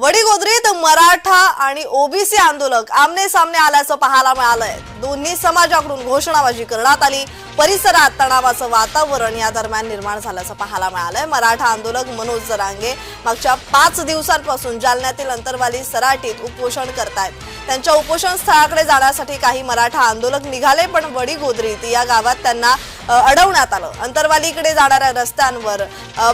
वडीगोद्रीत मराठा आणि ओबीसी आंदोलक आमने सामने आल्याचं पाहायला मिळालंय. दोन्ही समाजाकडून घोषणाबाजी करण्यात आली. परिसरात तणावाचं वातावरण या दरम्यान निर्माण झाल्याचं पाहायला मिळालंय. मराठा आंदोलक मनोज जरांगे मागच्या पाच दिवसांपासून जालन्यातील अंतरवाली सराटीत उपोषण करतायत. त्यांच्या उपोषण स्थळाकडे जाण्यासाठी काही मराठा आंदोलक निघाले पण वडीगोद्रीत या गावात त्यांना अडवण्यात आलं. अंतरवालीकडे जाणाऱ्या रस्त्यांवर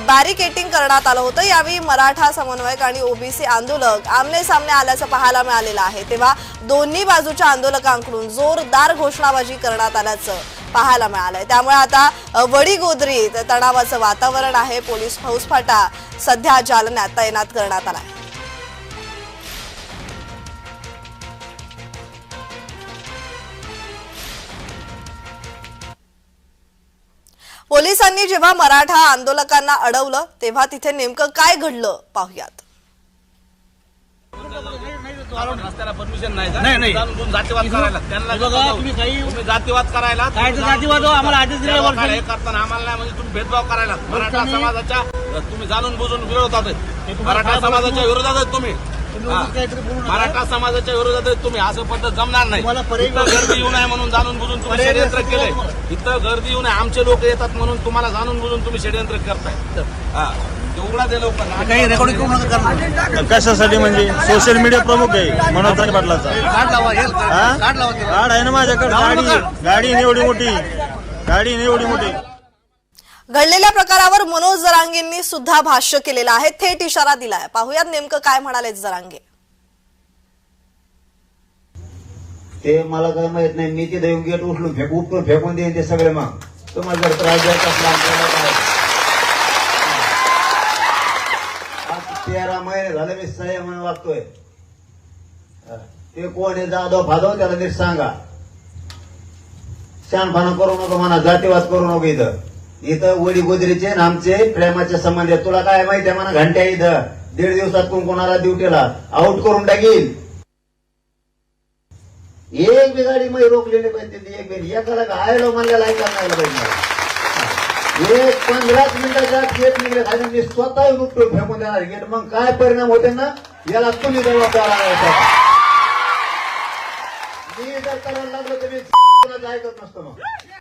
बॅरिकेटिंग करण्यात आलं होतं. यावेळी मराठा समन्वयक आणि ओबीसी आंदोलक आमने सामने आल्याचं पाहायला मिळालेलं आहे. तेव्हा दोन्ही बाजूच्या आंदोलकांकडून जोरदार घोषणाबाजी करण्यात आल्याचं पाहायला मिळालंय. त्यामुळे आता वडीगोदरीत तणावाचं वातावरण आहे. पोलीस फौजफाटा सध्या जालन्यात तैनात करण्यात आला पोलिसांनी जेव्हा मराठा आंदोलकांना अडवलं तेव्हा तिथे नेमकं काय घडलं पाहुयात. रस्त्याला परमिशन नाही? नाही, जातीवाद करायला. त्यांना बघा, तुम्ही जातीवाद करायला काय ते जातीवाद? आम्हाला आदेश दिले करताना आम्हाला नाही म्हणजे तुम्ही भेदभाव करायला. मराठा समाजाच्या तुम्ही जाणून बुजून विरोधात मराठा समाजाच्या? विरोधात तुम्ही. मराठा समाजाच्या विरोधात आहेत तुम्ही असं पद्धत जमणार नाही. इथं गर्दी येऊ नये म्हणून जाणून बुजून तुम्ही षडयंत्र केलंय. इथं गर्दी येऊ नये आमचे लोक येतात म्हणून तुम्हाला जाणून बुजून तुम्ही षडयंत्र करताय. हा. काही रेकॉर्डिंग. कशासाठी म्हणजे? सोशल मीडिया प्रमुख आहे मनोज पाटलाचा कार्ड आहे ना माझ्याकडे गाडी. गाडी एवढी मोठी. गाडी एवढी मोठी. घडलेल्या प्रकारावर मनोज जरांगेंनी सुद्धा भाष्य केलेलं आहे. थेट इशारा दिलाय. पाहूयात नेमकं काय म्हणाले जरांगे. ते मला काय माहीत नाही. मी तिथे येऊन गेट उठलो फेकू उपटून फेकून देईन ते सगळे मग. तुम्हाला जर त्रास द्यायचा असला आपल्याला काय? आज तेरा महिने झाले मी सह्य म्हणून वागतोय. ते कोण आहे? जाधव फाधव त्याला नीट सांगा. शानपणा करू नको म्हणा जातीवाद करू नको इथं. इथं वडी गोदरीचे आणि आमचे प्रेमाचे संबंध आहेत. तुला काय माहिती आहे म्हणा घंट्या इथं. दीड दिवसात कोण कोणाला ड्युटीला आउट करून टाकील. एक बी गाडी मध्ये रोखलेली पाहिजे ती एक बी. एकाला आयलो म्हणलेला ऐकायला नाही पाहिजे. एक पंधराच मिनिटाच्या गेट निघले खाली मी स्वतः येऊन फेकून देणार गेट मग काय परिणाम होते ना याला तुम्ही जबाबदार मी जर करायला लागलो तर मी ऐकत नसतो मग.